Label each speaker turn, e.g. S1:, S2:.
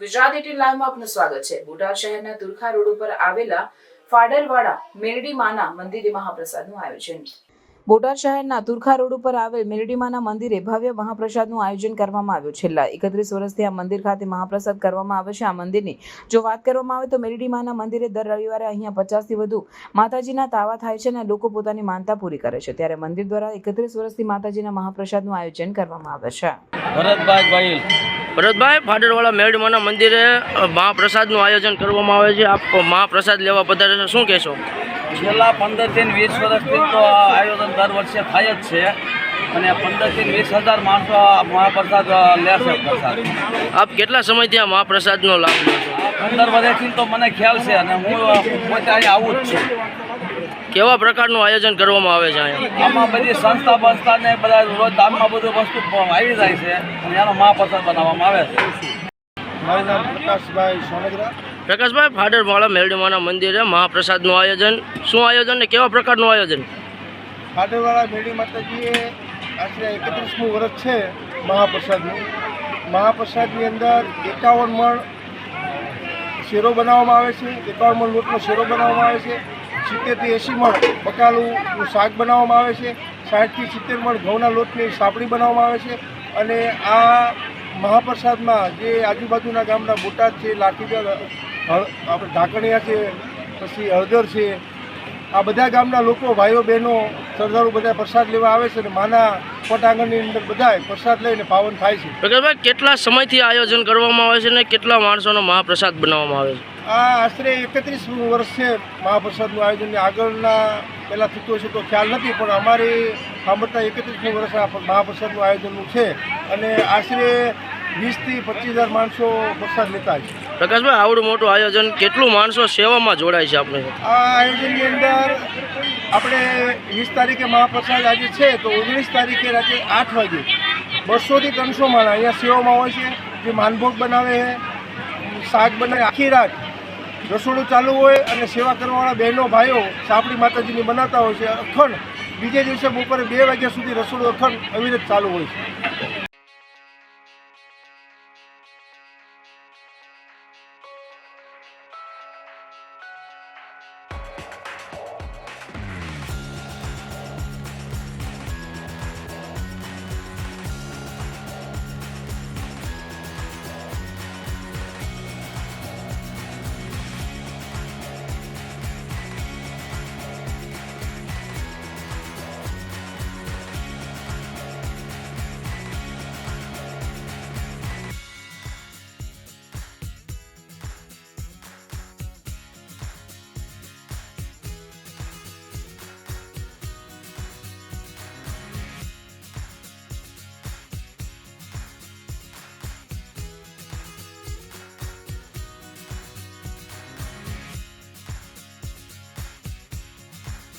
S1: Gujarat eighteen લાઈવમાં આપનું સ્વાગત છે. બોટાદ શહેરના તુરખા રોડ ઉપર આવેલા ફાડરવાડા મેરડી માના મંદિરે મહાપ્રસાદનું આયોજન. બોટાદ શહેરના તુરખા રોડ ઉપર આવેલ મેરડીમાના મંદિરે ભવ્ય મહાપ્રસાદનું આયોજન કરવામાં આવ્યું. છેલ્લા એકત્રીસ વર્ષથી આ મંદિર ખાતે મહાપ્રસાદ કરવામાં આવે છે. આ મંદિરની જો વાત કરવામાં આવે તો મેરડીમાના મંદિરે દર રવિવારે અહીંયા પચાસથી વધુ માતાજીના તાવા થાય છે અને લોકો પોતાની માનતા પૂરી કરે છે. ત્યારે મંદિર દ્વારા એકત્રીસ વર્ષથી માતાજીના મહાપ્રસાદનું આયોજન કરવામાં આવે છે.
S2: ભરતભાઈ
S3: ભરતભાઈ ફાડરવાળા મેળમાના મંદિરે મહાપ્રસાદનું આયોજન કરવામાં આવે છે. આપ મહાપ્રસાદ લેવા પધારે છે. શું કહેશો?
S2: છેલ્લા પંદરથી વીસ વર્ષથી તો આ આયોજન દર વર્ષે થાય જ છે. અને પંદરથી વીસ હજાર માણસો મહાપ્રસાદ લે છે પ્રસાદ.
S3: આપ કેટલા સમયથી આ મહાપ્રસાદનો લાભ લો છો?
S2: પંદર વર્ષથી તો મને ખ્યાલ છે અને હું પોતે અહીં આવું જ છું.
S3: કેવા પ્રકારનું આયોજન કરવામાં આવે છે અહીંયા?
S2: આમાં બધી સંસ્થા બંસ્થા ને બધા રોજ દાનમાં બધું વસ્તુ આવી જાય છે અને એનો મહાપ્રસાદ બનાવવામાં આવે છે.
S4: મારું નામ પ્રકાશભાઈ સોનગરા.
S3: પ્રકાશભાઈ ફાડરવાળા મંદિરે મહાપ્રસાદનું આયોજન. શું આયોજન ને કેવા પ્રકારનું આયોજન?
S4: ફાટરવાળા મેળી માતાજીએ આશરે એકત્રીસમું વર્ષ છે મહાપ્રસાદનું. મહાપ્રસાદની અંદર એકાવન મણ શેરો બનાવવામાં આવે છે. એકાવન મણ લોટનો શેરો બનાવવામાં આવે છે. સિત્તેરથી એંસી મણ બકાલુંનું શાક બનાવવામાં આવે છે. સાઠથી સિત્તેર મણ ઘઉંના લોટની સાપડી બનાવવામાં આવે છે. અને આ મહાપ્રસાદમાં જે આજુબાજુના ગામના બોટાદ છે લાઠીગર આપણે ઢાંકણિયા છે, પછી હળદર છે, આ બધા ગામના લોકો ભાઈઓ બહેનો સરદારો બધા પ્રસાદ લેવા આવે છે અને માના પટાંગણની અંદર બધા પ્રસાદ લઈને પાવન થાય છે.
S3: કેટલા સમયથી આયોજન કરવામાં આવે છે ને કેટલા માણસોનો મહાપ્રસાદ બનાવવામાં આવે છે?
S4: આ આશરે એકત્રીસ વર્ષ છે મહાપ્રસાદનું આયોજન આગળના પહેલાં થતું હશે તો ખ્યાલ નથી પણ અમારી સાંભળતા એકત્રીસમું વર્ષ આ મહાપ્રસાદનું આયોજનનું છે અને આશરે વીસથી પચીસ હજાર માણસો પ્રસાદ લેતા છે.
S3: પ્રકાશભાઈ આવડું મોટું આયોજન કેટલું માણસો સેવામાં જોડાય છે આપણે
S4: આ આયોજનની અંદર આપણે વીસ તારીખે મહાપ્રસાદ આજે છે તો ઓગણીસ તારીખે રાત્રે આઠ વાગે બસોથી ત્રણસો માણસ અહીંયા સેવામાં હોય છે જે માનભોગ બનાવે છે શાક બનાવે આખી રાત રસોડું ચાલુ હોય અને સેવા કરવાવાળા બહેનો, ભાઈઓ સાપડી માતાજીની બનાવતા હોય છે, અખંડ. બીજે દિવસે બપોરે બે વાગ્યા સુધી રસોડું અખંડ, અવિરત ચાલુ હોય છે.